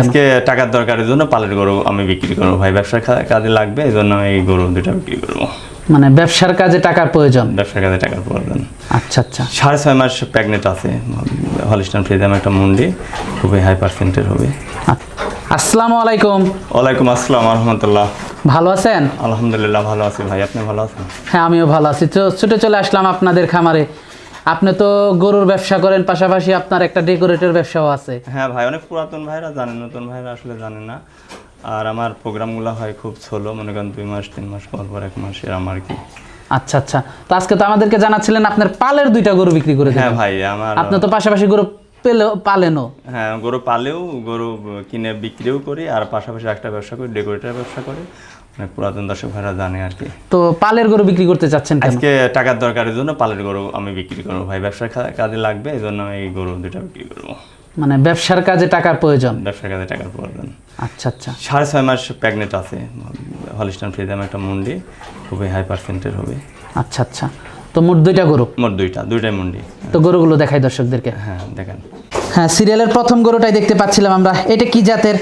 আজকে টাকার দরকারের জন্য পালের গরু আমি বিক্রি করব। ভাই ব্যবসার কাজে লাগবে এই জন্য এই গরু দুটা বিক্রি করব। মানে ব্যবসার কাজে টাকার প্রয়োজন? ব্যবসার কাজে টাকার প্রয়োজন। আচ্ছা আচ্ছা। সাড়ে ছয় মাস প্রেগনেন্ট আছে হলিস্টান ফ্রিজাম একটা মুন্ডি খুবই হাই পার্সেন্টের হবে। আসসালামু আলাইকুম। ওয়ালাইকুম আসসালাম রহমতুল্লাহ। ভালো আছেন? আলহামদুলিল্লাহ ভালো আছি ভাই আপনি ভালো আছেন? হ্যাঁ আমিও ভালো আছি। তো ছুটে চলে আসলাম আপনাদের খামারে। আপনি তো গরুর ব্যবসা করেন পাশাপাশি আপনার একটা ডেকোরেটের ব্যবসাও আছে। হ্যাঁ ভাই অনেক পুরাতন ভাইরা জানে নতুন ভাইরা আসলে জানে না। আর আমার প্রোগ্রামগুলো হয় খুব ছোলো মনে করেন দুই মাস তিন মাস পর পর এক মাস এরম আর কি। আচ্ছা আচ্ছা। তো আজকে তো আমাদেরকে জানাচ্ছিলেন আপনার পালের দুইটা গরু বিক্রি করে হ্যাঁ ভাই আমার আপনি তো পাশাপাশি গরু পেলেও পালেনও। হ্যাঁ গরু পালেও গরু কিনে বিক্রিও করি আর পাশাপাশি একটা ব্যবসা করি ডেকোরেটার ব্যবসা করি। পুরাতন দর্শক ভাইরা জানে আর কি। তো পালের গরু বিক্রি করতে চাচ্ছেন আজকে টাকার দরকারের জন্য পালের গরু আমি বিক্রি করব। ভাই ব্যবসার কাজে লাগবে এই জন্য এই গরু দুটা বিক্রি করব। মানে ব্যবসার কাজে টাকার প্রয়োজন? ব্যবসার কাজে টাকার প্রয়োজন। আচ্ছা আচ্ছা। সাড়ে ছয় মাস প্রেগনেন্ট আছে হলিস্টান ফ্রিজাম একটা মুন্ডি খুবই হাই পার্সেন্টের হবে। আচ্ছা আচ্ছা। তো মোট দুইটা গরু? মোট দুইটা দুইটাই মুন্ডি। তো গরুগুলো দেখাই দর্শকদেরকে। হ্যাঁ দেখেন। হ্যাঁ সিরিয়ালের প্রথম গরুটাই দেখতে পাচ্ছিলাম আমরা। এটা কি জাতের?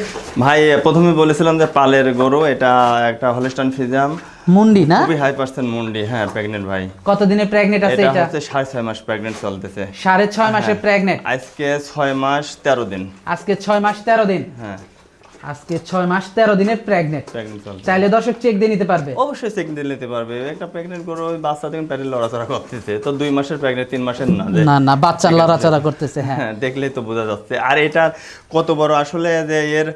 ভাই প্রথমে বলেছিলাম যে পালের গরু এটা একটা হলস্টাইন ফ্রিজাম মুন্ডি না? খুবই হাই পার্সেন্ট মুন্ডি হ্যাঁ প্রেগনেন্ট ভাই। কত দিনে প্রেগনেন্ট আছে এটা এটা? হচ্ছে সাড়ে ছয় মাস প্রেগনেন্ট চলতেছে। সাড়ে ছয় মাসে প্রেগনেন্ট আজকে ছয় মাস তেরো দিন। আজকে ছয় মাস তেরো দিন। হ্যাঁ। আজকে ছয় মাস তেরো দিনের প্রেগনেন্ট চাইলে দর্শক চেক দিয়ে নিতে পারবে। অবশ্যই চেক দিয়ে নিতে পারবে। একটা প্রেগনেন্ট গরু ওই বাচ্চা থেকে প্যারে লড়াচড়া করতেছে। তো দুই মাসের প্রেগনেন্ট তিন মাসের না না না বাচ্চা লড়াচড়া করতেছে হ্যাঁ। হ্যাঁ দেখলেই তো বোঝা যাচ্ছে। আর এটা কত বড় আসলে যে এর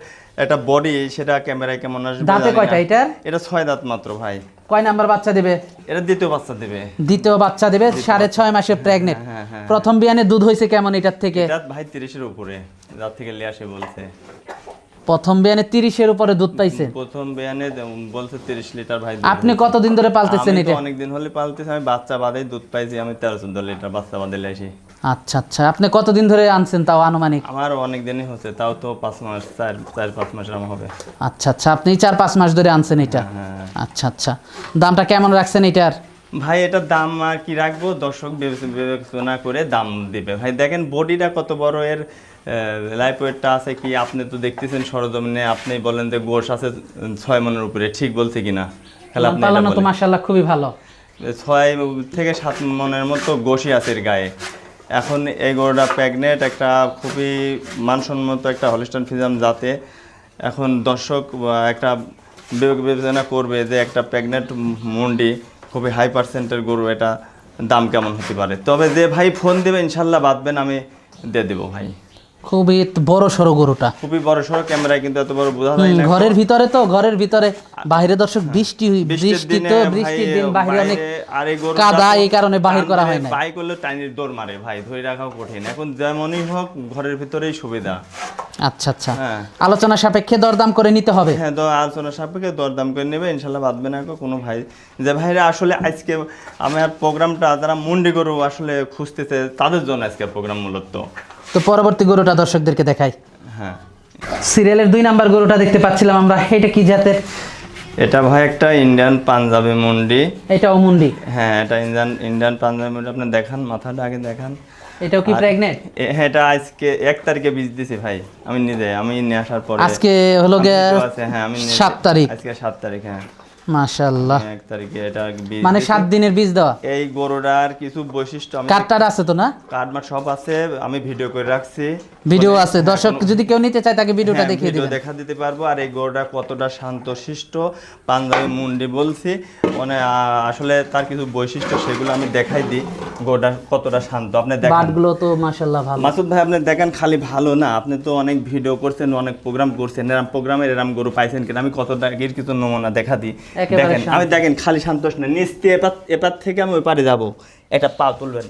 একটা বডি সেটা ক্যামেরায় কেমন আসবে দাঁতে কয়টা। এটার? এটা ছয় দাঁত মাত্র ভাই। কয় নাম্বার বাচ্চা দেবে? এটা দ্বিতীয় বাচ্চা দেবে। দ্বিতীয় বাচ্চা দেবে সাড়ে ছয় মাসে প্রেগনেন্ট হ্যাঁ, হ্যাঁ। প্রথম বিয়ানে দুধ হয়েছে কেমন এটার থেকে? দাঁত ভাই তিরিশের উপরে। দাঁত থেকে লিয়ে আসে বলছে। প্রথম বিয়ানে তিরিশের উপরে দুধ পাইছেন প্রথম বেয়ানে বলছে তিরিশ লিটার ভাই আপনি কতদিন ধরে পালতেছেন এটা? অনেকদিন হলে পালতেছি আমি বাচ্চা বাদেই দুধ পাইছি আমি তেরো চোদ্দ লিটার বাচ্চা বাদে আসি। আচ্ছা আচ্ছা। আপনি কতদিন ধরে আনছেন তাও আনুমানিক? আমার অনেক দিনই হচ্ছে তাও তো পাঁচ মাস চার চার পাঁচ মাস আমার হবে। আচ্ছা আচ্ছা। আপনি চার পাঁচ মাস ধরে আনছেন এটা? হ্যাঁ আচ্ছা আচ্ছা। দামটা কেমন রাখছেন এটার? ভাই এটার দাম আর কি রাখব? দর্শক বিবেচনা করে দাম দিবে। ভাই দেখেন বডিটা কত বড় এর লাইফ ওয়েটটা আছে কি আপনি তো দেখতেছেন সরজমিনে আপনি বলেন যে গোশ আছে ছয় মনের উপরে ঠিক বলছে কিনা? পালানো তো খুবই ভালো। ছয় থেকে সাত মনের মতো গোশি আছে এর গায়ে। এখন এই গরুটা প্রেগনেন্ট একটা খুবই মানসম্মত একটা হলিস্টান ফিজাম যাতে এখন দর্শক একটা বিবেক বিবেচনা করবে যে একটা প্রেগনেন্ট মুন্ডি খুবই হাই পার্সেন্টের গরু এটা দাম কেমন হতে পারে? তবে যে ভাই ফোন দেবে ইনশাল্লাহ বাঁধবেন আমি দিয়ে দেবো ভাই। খুবই বড় সড়ো গরুটা। খুবই বড় সড়ো ক্যামেরায় কিন্তু এত বড় বোঝা যায় না। ঘরের ভিতরে তো ঘরের ভিতরে বাইরে দর্শক বৃষ্টি হই- বৃষ্টি তো বৃষ্টির দিন বাইরে অনেক আর গরুটা কাদা এই কারণে বাহির করা হয় না বাই করলে টাইনের দৌড় মারে ভাই ধরে রাখাও কঠিন। এখন যেমনই হোক ঘরের ভিতরেই সুবিধা। আচ্ছা আচ্ছা। হ্যাঁ। আলোচনা সাপেক্ষে দরদাম করে নিতে হবে। হ্যাঁ তো আলোচনা সাপেক্ষে দরদাম করে নেবে ইনশাল্লাহ বাদবে না কোনো ভাই। যে ভাইরা আসলে আজকে আমার প্রোগ্রামটা যারা মুন্ডি গরু আসলে খুঁজতেছে তাদের জন্য আজকে প্রোগ্রাম মূলত। তো পরবর্তী গরুটা দর্শকদেরকে দেখাই। হ্যাঁ। সিরিয়ালের দুই নাম্বার গরুটা দেখতে পাচ্ছিলাম আমরা। এটা কি জাতের? এটা ভাই একটা ইন্ডিয়ান পাঞ্জাবি মুন্ডি। এটাও মুন্ডি? হ্যাঁ এটা ইন্ডিয়ান ইন্ডিয়ান পাঞ্জাবি মুন্ডি। আপনি দেখান মাথাটা আগে দেখান। এটাও কি প্রেগনেন্ট হ্যাঁ এটা আজকে এক তারিখে বীজ দিছি ভাই। আমি নিজে আমি নিয়ে আসার পরে। আজকে হলো গিয়ে হ্যাঁ আমি নিজে- সাত তারিখ। আজকে সাত তারিখ হ্যাঁ। মাশাল্লাহ এক তারিখে এটা মানে দিছি। দিনের বীজ দেওয়া? এই গরুটার কিছু বৈশিষ্ট্য আমি কাঠটার আছে তো না? কার্ডমার সব আছে আমি ভিডিও করে রাখছি। ভিডিও আছে। দর্শক যদি কেউ নিতে চায় তাকে ভিডিওটা হ্যাঁ, দেখিয়ে ভিডিও দেখা দিতে পারব। আর এই গরুটা কতটা শান্ত শিষ্ট পাঞ্জাবি মুন্ডি বলছি। মানে আসলে তার কিছু বৈশিষ্ট্য সেগুলো আমি দেখাই দিই গরুটা কতটা শান্ত। আপনি দেখেন। বাটগুলো তো ভালো। মাসুদ ভাই আপনি দেখেন খালি ভালো না? আপনি তো অনেক ভিডিও করছেন অনেক প্রোগ্রাম করছেন। এরম প্রোগ্রামের এরম গরু পাইছেন কিনা? আমি কতটা এর কিছু নমুনা দেখা দিই। দেখেন আমি দেখেন খালি সন্তোষ না। নিস্তে এপার এপার থেকে আমি ওই পারে যাব। এটা পা তুলবেন।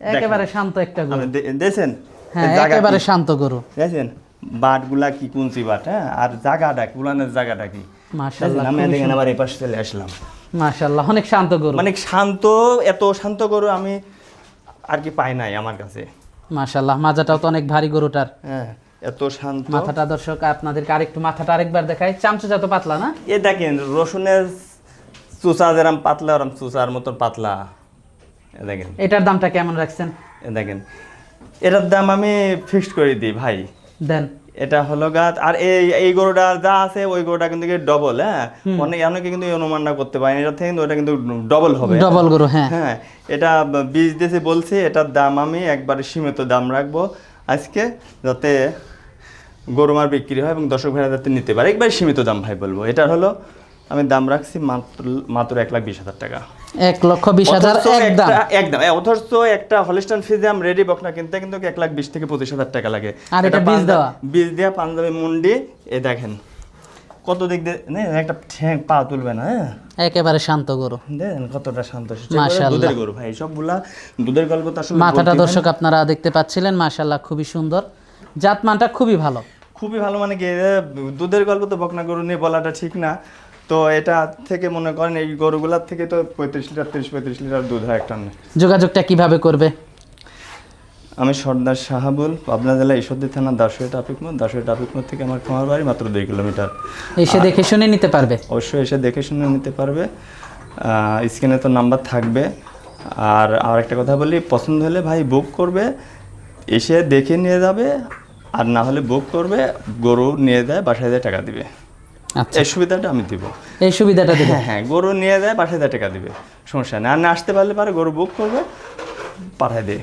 একেবারে শান্ত একটা গরু। আপনি দে- দেখছেন? হ্যাঁ একেবারে শান্ত গরু। দেখেন বাটগুলা কি কুঞ্চি বাট হ্যাঁ? আর জায়গাটা কি? উলানের জায়গাটা কি? মাশাল্লাহ দেখেন, আমি দেখেন আবার এই পাশে চলে আসলাম। মাশাল্লাহ অনেক শান্ত গরু। মানে শান্ত এত শান্ত গরু আমি আর কি পাই নাই আমার কাছে। মাশাল্লাহ মাজাটাও তো অনেক ভারী গরুটার। হ্যাঁ। এত শান্ত। মাথাটা দর্শক আপনাদেরকে আরেকটু মাথাটা আরেকবার দেখাই। চামচা যত পাতলা না? এ দেখেন রসুনের চুচা যেরম পাতলা ওরম চুচার মতন পাতলা। এ দেখেন। এটার দামটা কেমন রাখছেন? এ দেখেন। এটার দাম আমি ফিক্সড করে দিই ভাই। দেন। এটা হলো গাছ আর এই এই গরুটা যা আছে ওই গরুটা কিন্তু ডবল হ্যাঁ? অনেক অনেকে কিন্তু অনুমানটা করতে পারেন। এটা থেকে কিন্তু ওটা কিন্তু ডবল হবে। ডবল গরু হ্যাঁ। হ্যাঁ এটা বীজ দিয়েছে বলছি এটার দাম আমি একবারে সীমিত দাম রাখব। আজকে যাতে গরু মার বিক্রি হয় এবং দর্শক ভাইরা যাতে নিতে পারে একবার সীমিত দাম ভাই বলব। এটার হলো আমি দাম রাখছি মাত্র মাত্র এক লাখ বিশ হাজার টাকা। এক লক্ষ বিশ হাজার একদম অথচ একটা হলিস্টান ফিজিয়াম রেডি বকনা কিনতে কিন্তু এক লাখ বিশ থেকে পঁচিশ হাজার টাকা লাগে। আর এটা বীজ দেওয়া? বীজ দেওয়া পাঞ্জাবি মুন্ডি এ দেখেন। কত দিক দিয়ে নে, একটা ঠ্যাং পা তুলবে না হ্যাঁ? একেবারে শান্ত গরু। দেখেন কতটা শান্ত মাশাআল্লাহ। দুধের গরু ভাই। সবগুলা দুধের গল্প তো আসলে মাথাটা দর্শক আপনারা দেখতে পাচ্ছিলেন মাশাল্লাহ খুবই সুন্দর। জাতমানটা খুবই ভালো। খুবই ভালো মানে কি দুধের গল্প তো বকনা গরু নিয়ে বলাটা ঠিক না। তো এটা থেকে মনে করেন এই গরুগুলার থেকে তো পঁয়ত্রিশ লিটার তিরিশ পঁয়ত্রিশ লিটার দুধ হয় একটা যোগাযোগটা কীভাবে করবে? আমি সর্দার শাহাবুল পাবনা জেলা ঈশ্বরদী থানা দাসুয়া ট্রাফিক মোড়। দাসুয়া ট্রাফিক মোড় থেকে আমার খামার বাড়ি মাত্র দুই কিলোমিটার। এসে দেখে শুনে নিতে পারবে? অবশ্যই এসে দেখে শুনে নিতে পারবে। স্ক্রিনে তো নাম্বার থাকবে। আর আর একটা কথা বলি পছন্দ হলে ভাই বুক করবে এসে দেখে নিয়ে যাবে আর না হলে বুক করবে গরু নিয়ে যায় বাসায় যায় টাকা দিবে। আচ্ছা। এই সুবিধাটা আমি দিব। এই সুবিধাটা দেবে? হ্যাঁ হ্যাঁ গরু নিয়ে যায় বাসায় যায় টাকা দিবে। সমস্যা নেই। আর না আসতে পারলে পারে গরু বুক করবে পাঠায় দিয়ে।